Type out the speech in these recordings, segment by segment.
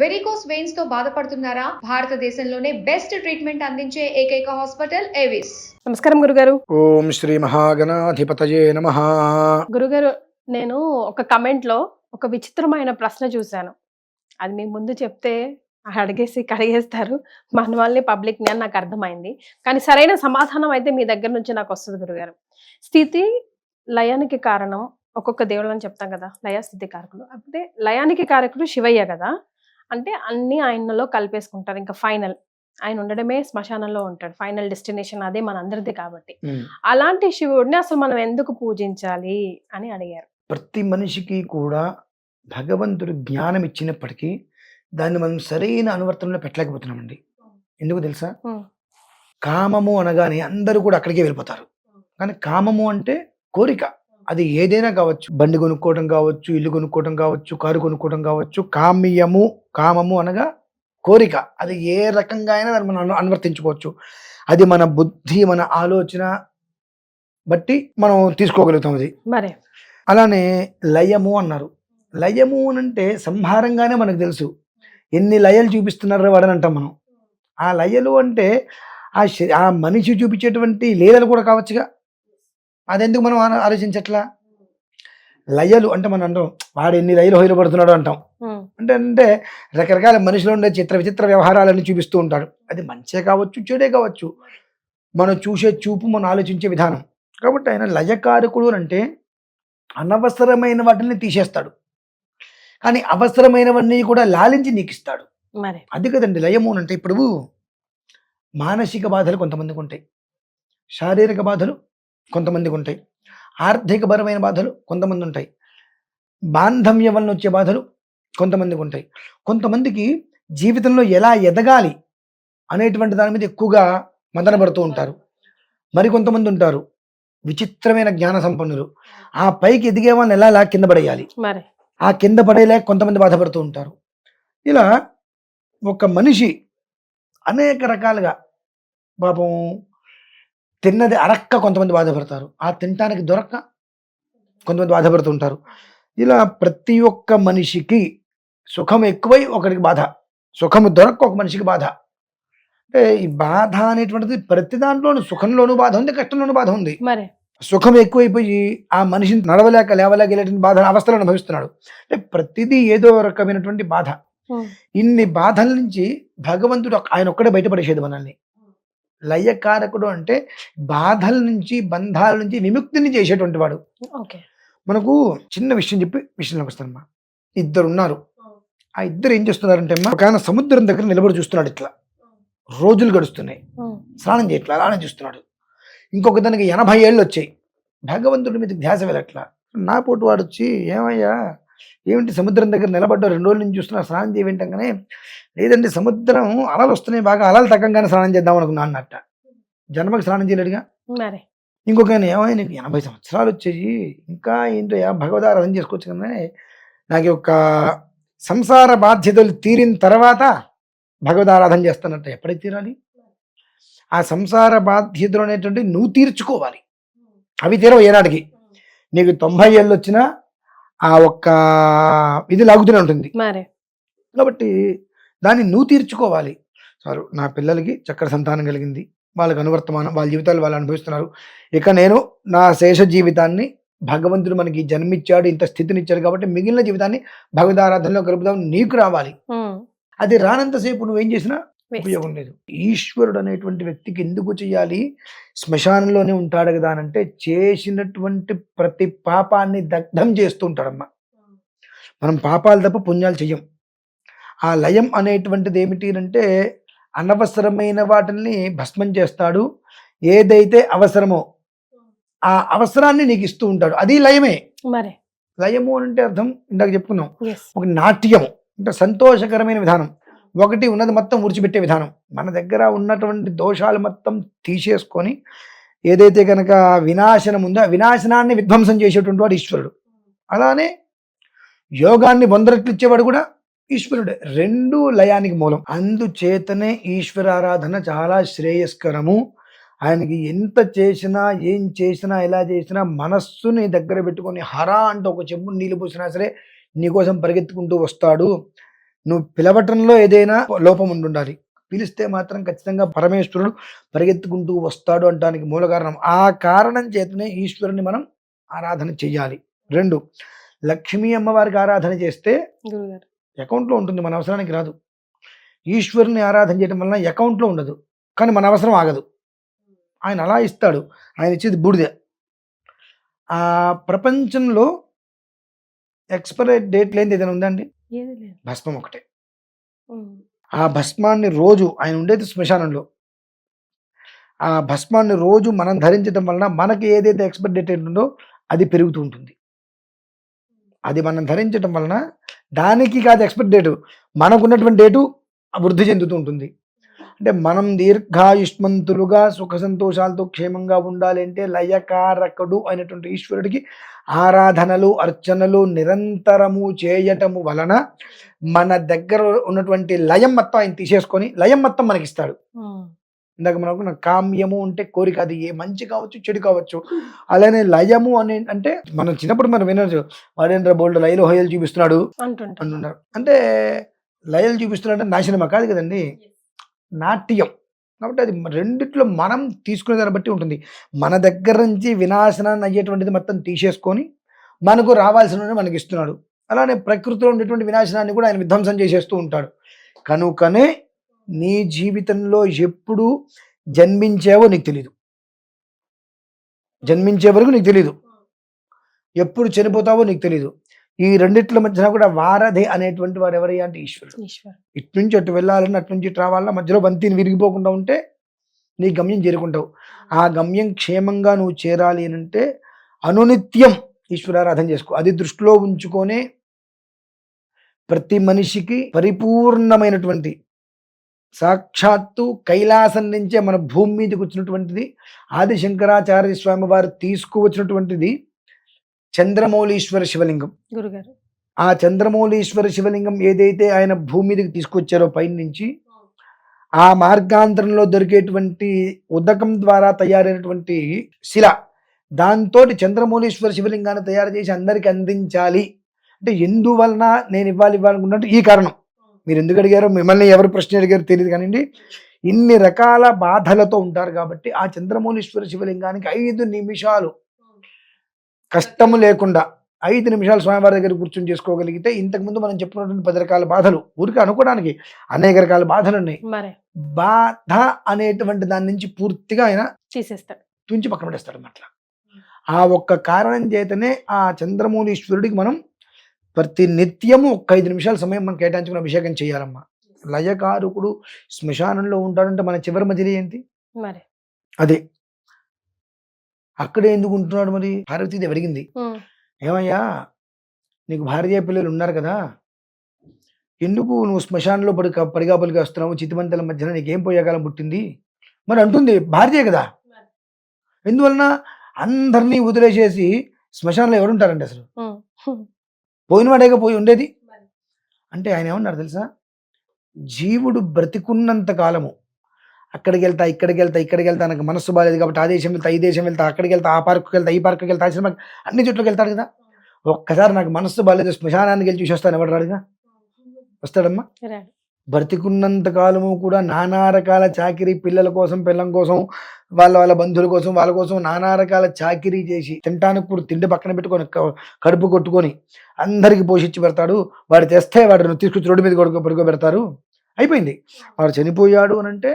Varicose వెయిన్స్తో బాధపడుతున్నారా? భారతదేశంలోనే best treatment అందించే ఏకైక హాస్పిటల్ ఏవిస్ నమస్కారం గురుగారు. ఓం శ్రీ మహాగణాధిపతయే నమ. గురుగారు నేను ఒక కమెంట్లో ఒక విచిత్రమైన ప్రశ్న చూశాను. అది మీ ముందు చెప్తే అడిగేసి కడిగేస్తారు. మన వాళ్ళని పబ్లిక్ని అని నాకు అర్థమైంది. కానీ సరైన సమాధానం అయితే మీ దగ్గర నుంచి నాకు వస్తుంది గురుగారు. స్థితి లయానికి కారణం ఒక్కొక్క దేవుడు అని చెప్తాం కదా లయ స్థితి కారకులు. అంటే లయానికి కారకుడు శివయ్య కదా. అంటే అన్ని ఆయనలో కలిపేసుకుంటారు. ఇంకా ఫైనల్ ఆయన ఉండడమే శ్మశానంలో ఉంటాడు. ఫైనల్ డెస్టినేషన్ అదే మనందరిది కాబట్టి. అలాంటి శివుడిని అసలు మనం ఎందుకు పూజించాలి అని అడిగారు. ప్రతి మనిషికి కూడా భగవంతుడు జ్ఞానం ఇచ్చినప్పటికీ దాన్ని మనం సరైన అనువర్తనంలో పెట్టలేకపోతున్నామండి. ఎందుకు తెలుసా. కామము అనగానే అందరూ కూడా అక్కడికే వెళ్ళిపోతారు. కానీ కామము అంటే కోరిక. అది ఏదైనా కావచ్చు. బండి కొనుక్కోవడం కావచ్చు ఇల్లు కొనుక్కోవడం కావచ్చు కారు కొనుక్కోవడం కావచ్చు కామ్యము కామము అనగా కోరిక. అది ఏ రకంగా అయినా దాన్ని మనం అను- అనువర్తించుకోవచ్చు. అది మన బుద్ధి మన ఆలోచన బట్టి మనం తీసుకోగలుగుతాం అది. మరే. అలానే లయము అన్నారు. లయము అని అంటే సంహారంగానే మనకు తెలుసు. ఎన్ని లయలు చూపిస్తున్నారో వాడని అంటాం మనం. ఆ లయలు అంటే ఆ శ- ఆ మనిషి చూపించేటువంటి లీలలు కూడా కావచ్చుగా. అదెందుకు మనం ఆలో- ఆలోచించట్లా? లయలు అంటే మనం అంటాం వాడు ఎన్ని లయలు హొయలు పడుతున్నాడు అంటాం. అంటే అంటే రకరకాల మనిషిలో ఉండే చిత్ర విచిత్ర వ్యవహారాలన్నీ చూపిస్తూ ఉంటాడు అది మంచే కావచ్చు చెడే కావచ్చు. మనం చూసే చూపు మనం ఆలోచించే విధానం. కాబట్టి ఆయన లయకారకుడు అంటే అనవసరమైన వాటిని తీసేస్తాడు. కానీ అవసరమైనవన్నీ కూడా లాలించి నీకు ఇస్తాడు మరే. అది కదండి లయము అంటే ఇప్పుడు మానసిక బాధలు కొంతమందికి ఉంటాయి. శారీరక బాధలు కొంతమందికి ఉంటాయి ఆర్థికపరమైన బాధలు కొంతమంది ఉంటాయి బాంధవ్యం వలన వచ్చే బాధలు కొంతమందికి ఉంటాయి కొంతమందికి జీవితంలో ఎలా ఎదగాలి అనేటువంటి దాని మీద ఎక్కువగా మదన పడుతూ ఉంటారు. మరి కొంతమంది ఉంటారు విచిత్రమైన జ్ఞాన సంపన్నులు. ఆ పైకి ఎదిగే వాళ్ళని ఎలా ఎలా కింద పడేయాలి? ఆ కింద పడేలేక కొంతమంది బాధపడుతూ ఉంటారు. ఇలా ఒక మనిషి అనేక రకాలుగా పాపం తిన్నది అరక్క కొంతమంది బాధపడతారు. ఆ తినటానికి దొరక్క కొంతమంది బాధపడుతూ ఉంటారు ఇలా ప్రతి ఒక్క మనిషికి సుఖం ఎక్కువై ఒకరికి బాధ సుఖము దొరక్క ఒక మనిషికి బాధ. అంటే ఈ బాధ అనేటువంటిది ప్రతి దాంట్లోనూ సుఖంలోనూ బాధ ఉంది కష్టంలోనూ బాధ ఉంది. మరే? సుఖం ఎక్కువైపోయి ఆ మనిషిని నడవలేక లేవలేక వెళ్ళేటువంటి బాధ అవస్థలను అనుభవిస్తున్నాడు. అంటే ప్రతిదీ ఏదో రకమైనటువంటి బాధ. ఇన్ని బాధల నుంచి భగవంతుడు ఆయన ఒక్కడే బయటపడేసేది మనల్ని. లయకారకుడు అంటే బాధల నుంచి బంధాల నుంచి విముక్తిని చేసేటువంటి వాడు. మనకు చిన్న విషయం చెప్పి విషయంలోకి వస్తానమ్మా ఇద్దరు ఉన్నారు ఆ ఇద్దరు ఏం చేస్తున్నారంటే అమ్మా ఒక సముద్రం దగ్గర నిలబడి చూస్తున్నాడు ఇట్లా. రోజులు గడుస్తున్నాయి. స్నానం చేయట్లా అలానే చూస్తున్నాడు. ఇంకొక దానికి ఎనభై ఏళ్ళు వచ్చాయి. భగవంతుడి మీద ధ్యాస వెళ్ళట్లా నా పోటు వాడు వచ్చి ఏమయ్యా ఏమిటి సముద్రం దగ్గర నిలబడ్డా? రెండు రోజుల నుంచి చూస్తున్నా స్నానం చేయమంటగానే లేదండి సముద్రం అలలు వస్తున్నాయి బాగా అలలు తగ్గంగానే స్నానం చేద్దాం అనుకున్నా అన్నట్ట. జన్మకి స్నానం చేయలేడుగా? ఇంకొక ఆయన ఏమైనా నీకు ఎనభై సంవత్సరాలు వచ్చాయి ఇంకా ఏంటో భగవదారాధన చేసుకోవచ్చు కానీ నాకు ఒక సంసార బాధ్యతలు తీరిన తర్వాత భగవదారాధన చేస్తానంట ఎప్పటికి తీరాలి? ఆ సంసార బాధ్యతలు అనేటువంటి నువ్వు తీర్చుకోవాలి. అవి తీరవు ఏనాటికి. నీకు తొంభై ఏళ్ళు వచ్చినా ఆ ఒక్క ఇది లాగుతూనే ఉంటుంది. మరే. కాబట్టి దాన్ని నువ్వు తీర్చుకోవాలి. సారు నా పిల్లలకి చక్కటి సంతానం కలిగింది. వాళ్ళకి అనువర్తమానం వాళ్ళ జీవితాలు వాళ్ళు అనుభవిస్తున్నారు. ఇక నేను నా శేష జీవితాన్ని భగవంతుడు మనకి జన్మిచ్చాడు ఇంత స్థితినిచ్చాడు కాబట్టి మిగిలిన జీవితాన్ని భగవదారాధనలో గడుపుదాం నీకు రావాలి. అది రానంతసేపు నువ్వేం చేసినా. ఉపయోగం లేదు ఈశ్వరుడు అనేటువంటి వ్యక్తికి ఎందుకు చేయాలి శ్మశానంలోనే ఉంటాడు కదా అని అంటే చేసినటువంటి ప్రతి పాపాన్ని దగ్ధం చేస్తూ ఉంటాడమ్మా మనం పాపాలు తప్ప పుణ్యాలు చెయ్యం. ఆ లయం అనేటువంటిది ఏమిటి అంటే అనవసరమైన వాటిని భస్మం చేస్తాడు. ఏదైతే అవసరమో ఆ అవసరాన్ని నీకు ఇస్తూ ఉంటాడు. అది లయమే. మరే. లయము అంటే అర్థం ఇందాక చెప్పుకున్నాం. ఒక నాట్యము అంటే సంతోషకరమైన విధానం. ఒకటి ఉన్నది మొత్తం ఉడిచిపెట్టే విధానం. మన దగ్గర ఉన్నటువంటి దోషాలు మొత్తం తీసేసుకొని ఏదైతే కనుక వినాశనం ఉందో ఆ వినాశనాన్ని విధ్వంసం చేసేటువంటి వాడు ఈశ్వరుడు. అలానే యోగాన్ని వందరట్లు కూడా ఈశ్వరుడే. రెండు లయానికి మూలం. అందుచేతనే ఈశ్వరారాధన చాలా శ్రేయస్కరము. ఆయనకి ఎంత చేసినా ఏం చేసినా ఎలా చేసినా మనస్సుని దగ్గర పెట్టుకొని హరా అంటూ ఒక చెంబు నీళ్ళు పోసినా సరే నీకోసం పరిగెత్తుకుంటూ వస్తాడు. నువ్వు పిలవటంలో ఏదైనా లోపం ఉండి ఉండాలి పిలిస్తే మాత్రం ఖచ్చితంగా పరమేశ్వరుడు పరిగెత్తుకుంటూ వస్తాడు అంటానికి మూల కారణం. ఆ కారణం చేతనే ఈశ్వరుని మనం ఆరాధన చెయ్యాలి రెండు లక్ష్మీ అమ్మవారికి ఆరాధన చేస్తే అకౌంట్లో ఉంటుంది. మన అవసరానికి రాదు. ఈశ్వరుని ఆరాధన చేయడం వలన అకౌంట్లో ఉండదు. కానీ మన అవసరం ఆగదు. ఆయన అలా ఇస్తాడు. ఆయన ఇచ్చేది బూడిద. ఆ ప్రపంచంలో ఎక్స్పైరీ డేట్ లేనిది ఏదైనా ఉందండి భస్మం ఒకటే. ఆ భస్మాన్ని రోజు ఆయన ఉండేది శ్మశానంలో. ఆ భస్మాన్ని రోజు మనం ధరించడం వలన మనకి ఏదైతే ఎక్స్పైరీ డేట్ ఉందో అది పెరుగుతూ ఉంటుంది. అది మనం ధరించడం వలన దానికి కాదు ఎక్స్పైరీ డేటు మనకున్నటువంటి డేటు వృద్ధి చెందుతూ ఉంటుంది. అంటే మనం దీర్ఘాయుష్మంతులుగా సుఖ సంతోషాలతో క్షేమంగా ఉండాలి అంటే లయకారకుడు అయినటువంటి ఈశ్వరుడికి ఆరాధనలు అర్చనలు నిరంతరము చేయటము వలన మన దగ్గర ఉన్నటువంటి లయం మొత్తం ఆయన తీసేసుకొని లయం మొత్తం మనకి ఇస్తాడు ఉమ్. ఇందాక మనం అనుకున్న కామ్యము అంటే కోరిక అది ఏ మంచి కావచ్చు చెడు కావచ్చు. అలానే లయము అనే అంటే మనం చిన్నప్పుడు మనం వినొచ్చు వాడేంద్ర బోల్డ్ లయలు హొయలు చూపిస్తున్నాడు అంటున్నారు అంటే లయలు చూపిస్తున్నాడు అంటే నాశనమా? కాదు కదండి. నాట్యం. కాబట్టి అది రెండిట్లో మనం తీసుకునే దాన్ని బట్టి ఉంటుంది. మన దగ్గర నుంచి వినాశనాన్ని అయ్యేటువంటిది మొత్తం తీసేసుకొని మనకు రావాల్సిన మనకి ఇస్తున్నాడు. అలానే ప్రకృతిలో ఉండేటువంటి వినాశనాన్ని కూడా ఆయన విధ్వంసం చేసేస్తూ ఉంటాడు. కనుకనే నీ జీవితంలో ఎప్పుడు జన్మించావో నీకు తెలీదు. జన్మించే వరకు నీకు తెలీదు. ఎప్పుడు చనిపోతావో నీకు తెలీదు. ఈ రెండిట్ల మధ్యన కూడా వారధి అనేటువంటి వాడు ఎవరయ్యా అంటే ఈశ్వరుడు. ఈశ్వర్ ఇటు నుంచి అటు వెళ్ళాలని అటు నుంచి ఇటు రావాలన్నా మధ్యలో బంతిని విరిగిపోకుండా ఉంటే నీ గమ్యం చేరుకుంటావు. ఆ గమ్యం క్షేమంగా నువ్వు చేరాలి అని అంటే అనునిత్యం ఈశ్వరారాధన చేసుకో. అది దృష్టిలో ఉంచుకొనే ప్రతి మనిషికి పరిపూర్ణమైనటువంటి సాక్షాత్తు కైలాసం నుంచే మన భూమి మీదకి వచ్చినటువంటిది ఆది శంకరాచార్య స్వామి వారు తీసుకువచ్చినటువంటిది చంద్రమౌళీశ్వర శివలింగం. గురుగారు. ఆ చంద్రమౌళీశ్వర శివలింగం ఏదైతే ఆయన భూమి మీదకి తీసుకొచ్చారో పైన నుంచి ఆ మార్గాంతరంలో దొరికేటువంటి ఉదకం ద్వారా తయారైనటువంటి శిల దాంతో చంద్రమౌళీశ్వర శివలింగాన్ని తయారు చేసి అందరికి అందించాలి. అంటే ఎందువలన నేను ఇవ్వాలి ఇవ్వాలనుకున్నట్టు ఈ కారణం. మీరు ఎందుకు అడిగారో మిమ్మల్ని ఎవరు ప్రశ్న అడిగారో తెలియదు కానివ్వండి. ఇన్ని రకాల బాధలతో ఉంటారు కాబట్టి ఆ చంద్రమౌళీశ్వర శివలింగానికి ఐదు నిమిషాలు కష్టము లేకుండా ఐదు నిమిషాలు స్వామివారి దగ్గర కూర్చొని చేసుకోగలిగితే ఇంతకుముందు మనం చెప్పుకున్నటువంటి పది రకాల బాధలు ఊరికి అనుకోవడానికి అనేక రకాల బాధలు ఉన్నాయి. మరే. బాధ అనేటువంటి దాని నుంచి పూర్తిగా ఆయన చేసేస్తాడు తుంచి పక్కన పడేస్తాడు అన్నమాట. ఆ ఒక్క కారణం చేతనే ఆ చంద్రమౌళీశ్వరుడికి మనం ప్రతి నిత్యము ఒక్క ఐదు నిమిషాల సమయం మనం కేటాయించుకుని అభిషేకం చేయాలమ్మా. లయకారకుడు శ్మశానంలో ఉంటాడంటే మన చివరి మధ్యలో ఏంటి? మరే. అదే. అక్కడే ఎందుకు ఉంటున్నాడు మరి? పార్వతీదేవి అడిగింది. ఏమయ్యా నీకు భార్య పిల్లలు ఉన్నారు కదా? ఎందుకు నువ్వు శ్మశానంలో పడి పడిగా పలిగా వస్తున్నావు? చితిమంతల మధ్యన నీకేం పోయేకాలం పుట్టింది? మరి అంటుంది భార్యే కదా? ఎందువలన? అందరినీ వదిలేసేసి శ్మశానంలో ఎవరుంటారండి అసలు. పోయినవాడేగా పోయి ఉండేది? అంటే ఆయన ఏమన్నారు తెలుసా? జీవుడు బ్రతికున్నంత కాలము అక్కడికి వెళ్తా ఇక్కడికి వెళ్తా ఇక్కడికి వెళ్తా నాకు మనస్సు బాగాలేదు కాబట్టి ఆ దేశం వెళ్తా ఈ దేశం వెళ్తా అక్కడికి వెళ్తా ఆ పార్క్కి వెళ్తా ఈ పార్క్కి వెళ్తా ఆ సినిమాకి అన్ని చోట్లకి వెళ్తాడు కదా. ఒక్కసారి నాకు మనస్సు బాగాలేదు శ్మశానానికి వెళ్ళి చూసి వస్తాను ఎవడు రాడుగా? వస్తాడమ్మా. బ్రతికున్నంత కాలము కూడా నానా రకాల చాకిరీ పిల్లల కోసం పిల్లం కోసం వాళ్ళ వాళ్ళ బంధువుల కోసం వాళ్ళ కోసం నానా రకాల చాకిరీ చేసి తినటానికి కూడా తిండి పక్కన పెట్టుకొని కడుపు కొట్టుకొని అందరికి పోషించి పెడతాడు. వాడు తెస్తే వాడిని తీసుకొచ్చి రోడ్డు మీద కొడుకో పడుకోబెడతారు. అయిపోయింది. వాడు చనిపోయాడు అని అంటే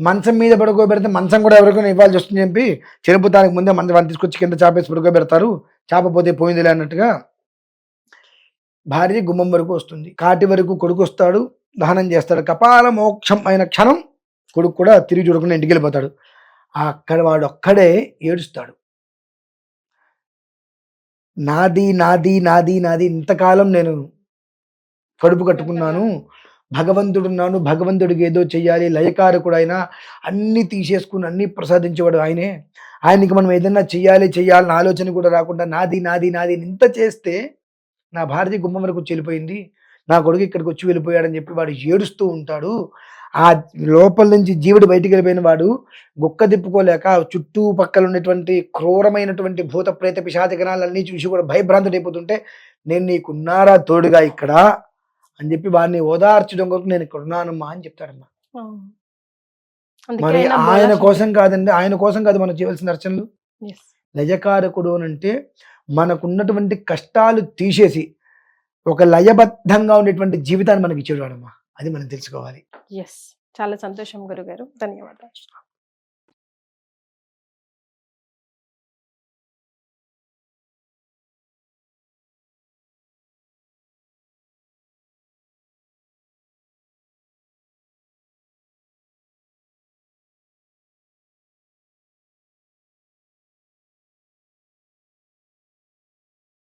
మంచం మీద పడుకోబెడితే మంచం కూడా ఎవరికైనా ఇవ్వాల్సి వస్తుంది చెప్పి చనిపోతానికి ముందే మంచం వాళ్ళు తీసుకొచ్చి కింద చాపేసి పడుకోబెడతారు. చాపపోతే పోయిందిలే అన్నట్టుగా భార్య గుమ్మం వరకు వస్తుంది. కాటి వరకు కొడుకు వస్తాడు దహనం చేస్తాడు. కపాల మోక్షం అయిన క్షణం కొడుకు కూడా తిరిగి చూడకుండా ఇంటికి వెళ్ళిపోతాడు. అక్కడ వాడు ఒక్కడే ఏడుస్తాడు. నాది నాది నాది నాది ఇంతకాలం నేను కడుపు కట్టుకున్నాను భగవంతుడున్నాను భగవంతుడికి ఏదో చేయాలి లయకారకుడు ఆయన అన్నీ తీసేసుకుని అన్ని ప్రసాదించేవాడు ఆయనే. ఆయనకి మనం ఏదైనా చేయాలి చేయాలని ఆలోచన కూడా రాకుండా నాది నాది నాది ఇంత చేస్తే నా భార్య గుమ్మం వరకు వచ్చి వెళ్ళిపోయింది. నా కొడుకు ఇక్కడికి వచ్చి వెళ్ళిపోయాడని చెప్పి వాడు ఏడుస్తూ ఉంటాడు. ఆ లోపల నుంచి జీవుడు బయటికి వెళ్ళిపోయిన వాడు గుక్క తిప్పుకోలేక చుట్టూ పక్కల ఉన్నటువంటి క్రూరమైనటువంటి భూత ప్రేత పిశాచ గణాలన్నీ చూసి కూడా భయభ్రాంతుడైపోతుంటే నేను నీకున్నారా తోడుగా ఇక్కడ? అని చెప్పి వారిని ఓదార్చడం కొరకు నేను ఇక్కడ ఉన్నానమ్మా అని చెప్తాడమ్మా. మరి ఆయన కోసం కాదండి ఆయన కోసం కాదు మనం చేయవలసిన అర్చనలు. లయకారకుడు అని అంటే మనకున్నటువంటి కష్టాలు తీసేసి ఒక లయబద్ధంగా ఉండేటువంటి జీవితాన్ని మనకి ఇచ్చేవాడమ్మా. అది మనం తెలుసుకోవాలి. ఎస్ చాలా సంతోషం గురుగారు. ధన్యవాదాలు.